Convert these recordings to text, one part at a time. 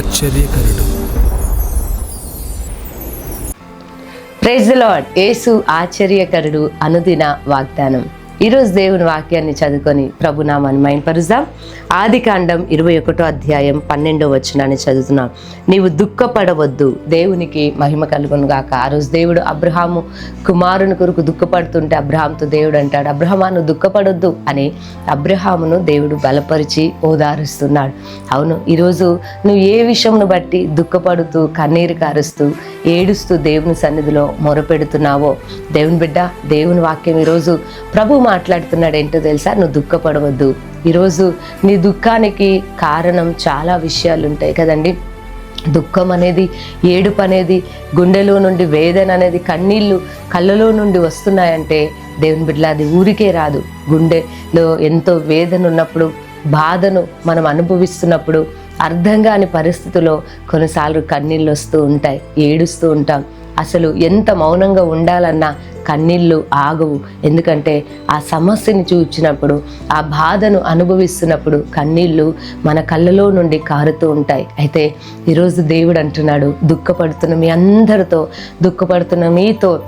ఆశ్చర్యకరుడు. Praise lord యేసు ఆశ్చర్యకరుడు అనుదిన వాగ్దానం. ఈరోజు దేవుని వాక్యాన్ని చదువుకొని ప్రభునామాన్ని మైంపరుద్దాం ఆది కాండం ఇరవై ఒకటో అధ్యాయం పన్నెండో వచ్చినాన్ని చదువుతున్నాం. నీవు దుఃఖపడవద్దు దేవునికి మహిమ కలుగును గాక. ఆ రోజు దేవుడు అబ్రహాము కుమారుని కొరకు దుఃఖపడుతుంటే అబ్రహాంతో దేవుడు అంటాడు అబ్రహమాను దుఃఖపడొద్దు అని అబ్రహామును దేవుడు బలపరిచి ఓదారుస్తున్నాడు. అవును ఈరోజు నువ్వు ఏ విషయంను బట్టి దుఃఖపడుతూ కన్నీరు కారుస్తూ ఏడుస్తూ దేవుని సన్నిధిలో మొరపెడుతున్నావో. దేవుని బిడ్డ దేవుని వాక్యం ఈరోజు ప్రభు మాట్లాడుతున్నాడు. ఏంటో తెలుసా? నువ్వు దుఃఖపడవద్దు. ఈరోజు నీ దుఃఖానికి కారణం చాలా విషయాలు ఉంటాయి కదండి. దుఃఖం అనేది ఏడుపు అనేది గుండెలో నుండి వేదన అనేది కన్నీళ్ళు కళ్ళలో నుండి వస్తున్నాయంటే దేవుని బిడ్డల అది ఊరికే రాదు. గుండెలో ఎంతో వేదన ఉన్నప్పుడు బాధను మనం అనుభవిస్తున్నప్పుడు అర్థం కాని పరిస్థితుల్లో కొన్నిసార్లు కన్నీళ్ళు వస్తూ ఉంటాయి ఏడుస్తూ ఉంటాం. అసలు ఎంత మౌనంగా ఉండాలన్నా కన్నీళ్ళు ఆగవు. ఎందుకంటే ఆ సమస్యని చూచినప్పుడు ఆ బాధను అనుభవిస్తున్నప్పుడు కన్నీళ్ళు మన కళ్ళలో నుండి కారుతూ ఉంటాయి. అయితే ఈరోజు దేవుడు అంటున్నాడు దుఃఖపడుతున్న మీ అందరితో దుఃఖపడుతున్న మీతో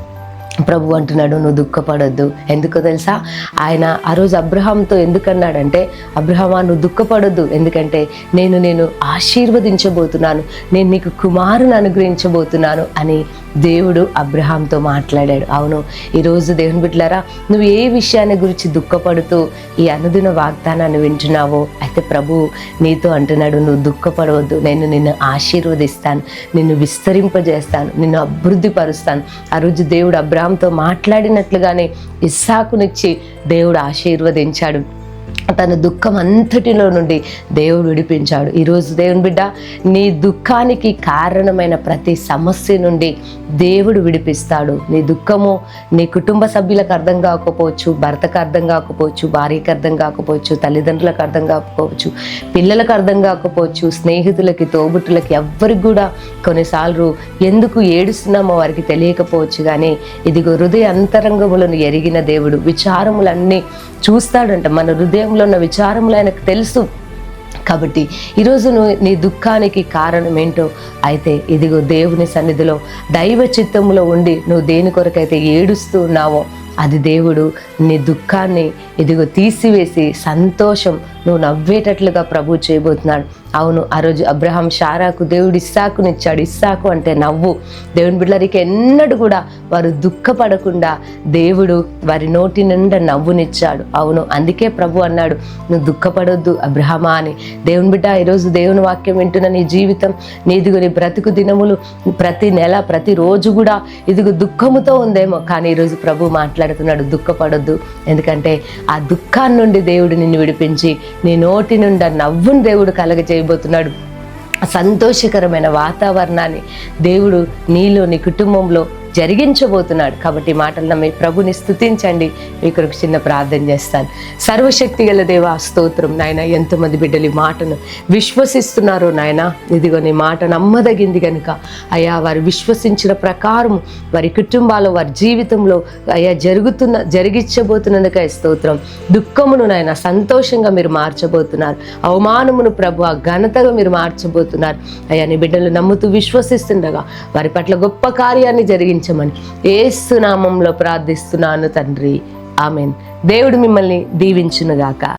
ప్రభు అంటున్నాడు నువ్వు దుఃఖపడొద్దు. ఎందుకో తెలుసా? ఆయన ఆ రోజు అబ్రహాంతో ఎందుకన్నాడంటే అబ్రహమా నువ్వు దుఃఖపడొద్దు. ఎందుకంటే నేను నేను ఆశీర్వదించబోతున్నాను. నేను నీకు కుమారుని అనుగ్రహించబోతున్నాను. అని దేవుడు అబ్రహాంతో మాట్లాడాడు. అవును ఈరోజు దేవుని బిడ్డలారా నువ్వు ఏ విషయాన్ని గురించి దుఃఖపడుతూ ఈ అనుదిన వాగ్దానాన్ని వింటున్నావో అయితే ప్రభు నీతో అంటున్నాడు నువ్వు దుఃఖపడవద్దు. నేను నిన్ను ఆశీర్వదిస్తాను. నిన్ను విస్తరింపజేస్తాను. నిన్ను అభివృద్ధి పరుస్తాను ఆ రోజు దేవుడు అబ్రహం అబ్రామ్తో మాట్లాడినట్లుగానే ఇస్సాకునిచ్చి దేవుడు ఆశీర్వదించాడు. తన దుఃఖం అంతటిలో నుండి దేవుడు విడిపించాడు. ఈరోజు దేవుని బిడ్డ నీ దుఃఖానికి కారణమైన ప్రతి సమస్య నుండి దేవుడు విడిపిస్తాడు. నీ దుఃఖము నీ కుటుంబ సభ్యులకు అర్థం కాకపోవచ్చు భర్తకు అర్థం కాకపోవచ్చు భార్యకు అర్థం కాకపోవచ్చు తల్లిదండ్రులకు అర్థం కాకపోవచ్చు పిల్లలకు అర్థం కాకపోవచ్చు స్నేహితులకి తోబుట్టులకి ఎవ్వరికి కూడా కొన్నిసార్లు ఎందుకు ఏడుస్తున్నామో వారికి తెలియకపోవచ్చు. కానీ ఇదిగో హృదయ అంతరంగములను ఎరిగిన దేవుడు విచారములన్నీ చూస్తాడంట. మన హృదయంలో ఉన్న విచారములు ఆయనకు తెలుసు. కాబట్టి ఈరోజు నువ్వు నీ దుఃఖానికి కారణం ఏంటో అయితే ఇదిగో దేవుని సన్నిధిలో దైవ చిత్తంలో ఉండి నువ్వు దేని కొరకైతే ఏడుస్తూ ఉన్నావో అది దేవుడు నీ దుఃఖాన్ని ఇదిగో తీసివేసి సంతోషం నువ్వు నవ్వేటట్లుగా ప్రభు చేయబోతున్నాడు. అవును ఆ రోజు అబ్రహాం షారాకు దేవుడు ఇస్సాకునిచ్చాడు. ఇస్సాకు అంటే నవ్వు. దేవుని బిడ్డలకి ఎన్నడూ కూడా వారు దుఃఖపడకుండా దేవుడు వారి నోటి నిండా నవ్వునిచ్చాడు. అవును అందుకే ప్రభు అన్నాడు నువ్వు దుఃఖపడొద్దు అబ్రహమా అని. దేవుని బిడ్డ ఈరోజు దేవుని వాక్యం వింటున్న నీ జీవితం నీదిగో నీ బ్రతుకు దినములు ప్రతి నెల ప్రతి రోజు కూడా ఇదిగో దుఃఖముతో ఉందేమో. కానీ ఈరోజు ప్రభు మాట్లాడు మాట్లాడుతున్నాడు దుఃఖపడొద్దు. ఎందుకంటే ఆ దుఃఖాన్ని నుండి దేవుడు నిన్ను విడిపించి నీ నోటి నుండి నవ్వుని దేవుడు కలగజేయబోతున్నాడు. సంతోషకరమైన వాతావరణాన్ని దేవుడు నీలో నీ కుటుంబంలో జరిగించబోతున్నాడు. కాబట్టి మాటలు మీ ప్రభుని స్థుతించండి మీకు ఒక చిన్న ప్రార్థన చేస్తాను. సర్వశక్తి గల దేవ స్తోత్రం నాయన. ఎంతమంది బిడ్డలు ఈ మాటను విశ్వసిస్తున్నారు నాయన. ఇదిగో నీ మాట నమ్మదగింది కనుక అయ్యా వారు విశ్వసించిన ప్రకారం వారి కుటుంబాల్లో వారి జీవితంలో అయ్యా జరుగుతున్న జరిగించబోతున్నందుక స్తోత్రం. దుఃఖమును నాయన సంతోషంగా మీరు మార్చబోతున్నారు. అవమానమును ప్రభు ఆ ఘనతగా మీరు మార్చబోతున్నారు. అయ్యా నీ బిడ్డలు నమ్ముతూ విశ్వసిస్తుండగా వారి పట్ల గొప్ప కార్యాన్ని జరిగించమని ఏసునామంలో ప్రార్థిస్తున్నాను తండ్రి. ఆమెన్. దేవుడు మిమ్మల్ని దీవించునుగాక.